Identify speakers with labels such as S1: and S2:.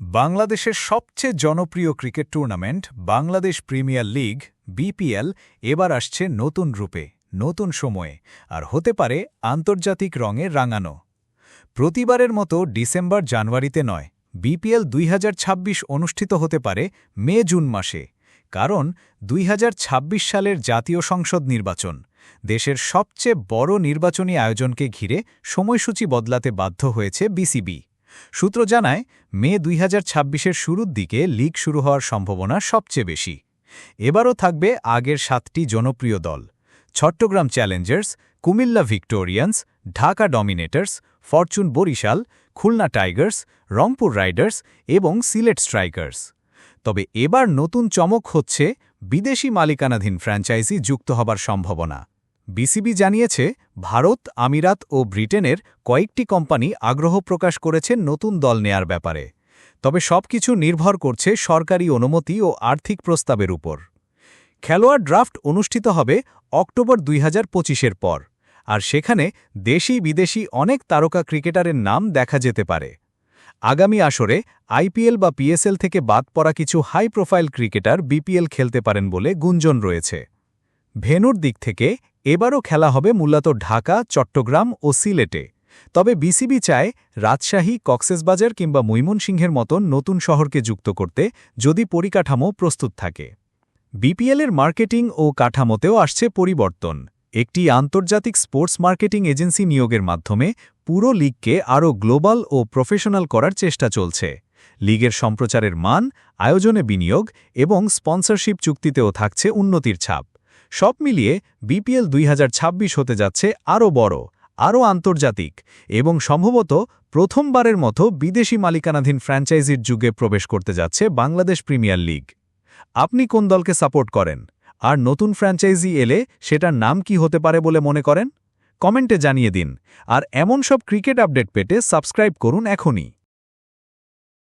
S1: বাংলাদেশের সবচেয়ে জনপ্রিয় cricket tournament Bangladesh premier league, BPL, এবার আসছে নতুন রূপে, নতুন সময়ে, আর হতে পারে আন্তর্জাতিক রঙে রাঙানো। প্রতিবারের মতো ডিসেম্বর জানুয়ারিতে নয়, বিপিএল দুই হাজার ছাব্বিশ অনুষ্ঠিত হতে পারে মে, জুন মাসে, কারণ দুই হাজার ছাব্বিশ সালের জাতীয় সংসদ নির্বাচন, দেশের সবচেয়ে বড় নির্বাচনী আয়োজনকে ঘিরে সময়সূচি বদলাতে বাধ্য হয়েছে বিসিবি। সূত্র জানায়, মে দুই হাজার শুরুর দিকে লিগ শুরু হওয়ার সম্ভাবনা সবচেয়ে বেশি। এবারও থাকবে আগের সাতটি জনপ্রিয় দল। Chattogram challengers, Comilla victorians, Dhaka dominators, fortune Barishal, Khulna tigers, Rangpur riders এবং সিলেট স্ট্রাইকার্স। তবে এবার নতুন চমক হচ্ছে বিদেশি মালিকানাধীন ফ্র্যাঞ্চাইজি যুক্ত হবার সম্ভাবনা। বিসিবি জানিয়েছে, ভারত, আমিরাত ও ব্রিটেনের কয়েকটি কোম্পানি আগ্রহ প্রকাশ করেছে নতুন দল নেয়ার ব্যাপারে। তবে সবকিছু নির্ভর করছে সরকারি অনুমতি ও আর্থিক প্রস্তাবের উপর। খেলোয়াড় ড্রাফট অনুষ্ঠিত হবে অক্টোবর দুই হাজার পর, আর সেখানে দেশি বিদেশি অনেক তারকা ক্রিকেটারের নাম দেখা যেতে পারে। আগামী আসরে আইপিএল বা পিএসএল থেকে বাদ পড়া কিছু হাই প্রোফাইল ক্রিকেটার বিপিএল খেলতে পারেন বলে গুঞ্জন রয়েছে। ভেনুর দিক থেকে এবারও খেলা হবে মূলত ঢাকা, চট্টগ্রাম ও সিলেটে। তবে বিসিবি চায় রাজশাহী, কক্সেসবাজার কিংবা মৈমনসিংহের মতন নতুন শহরকে যুক্ত করতে যদি পরিকাঠামো প্রস্তুত থাকে। বিপিএলের মার্কেটিং ও কাঠামোতেও আসছে পরিবর্তন। একটি আন্তর্জাতিক স্পোর্টস মার্কেটিং এজেন্সি নিয়োগের মাধ্যমে পুরো লিগকে আরও গ্লোবাল ও প্রফেশনাল করার চেষ্টা চলছে। লিগের সম্প্রচারের মান, আয়োজনে বিনিয়োগ এবং স্পন্সরশিপ চুক্তিতেও থাকছে উন্নতির ছাপ। সব মিলিয়ে বিপিএল দুই হাজার ছাব্বিশ হতে যাচ্ছে আরও বড়, আরও আন্তর্জাতিক এবং সম্ভবত প্রথমবারের মতো বিদেশি মালিকানাধীন ফ্র্যাঞ্চাইজির যুগে প্রবেশ করতে যাচ্ছে বাংলাদেশ প্রিমিয়ার লিগ। আপনি কোন দলকে সাপোর্ট করেন? আর নতুন ফ্র্যাঞ্চাইজি এলে সেটার নাম কি হতে পারে বলে মনে করেন? কমেন্টে জানিয়ে দিন। আর এমন সব ক্রিকেট আপডেট পেতে সাবস্ক্রাইব করুন এখনই।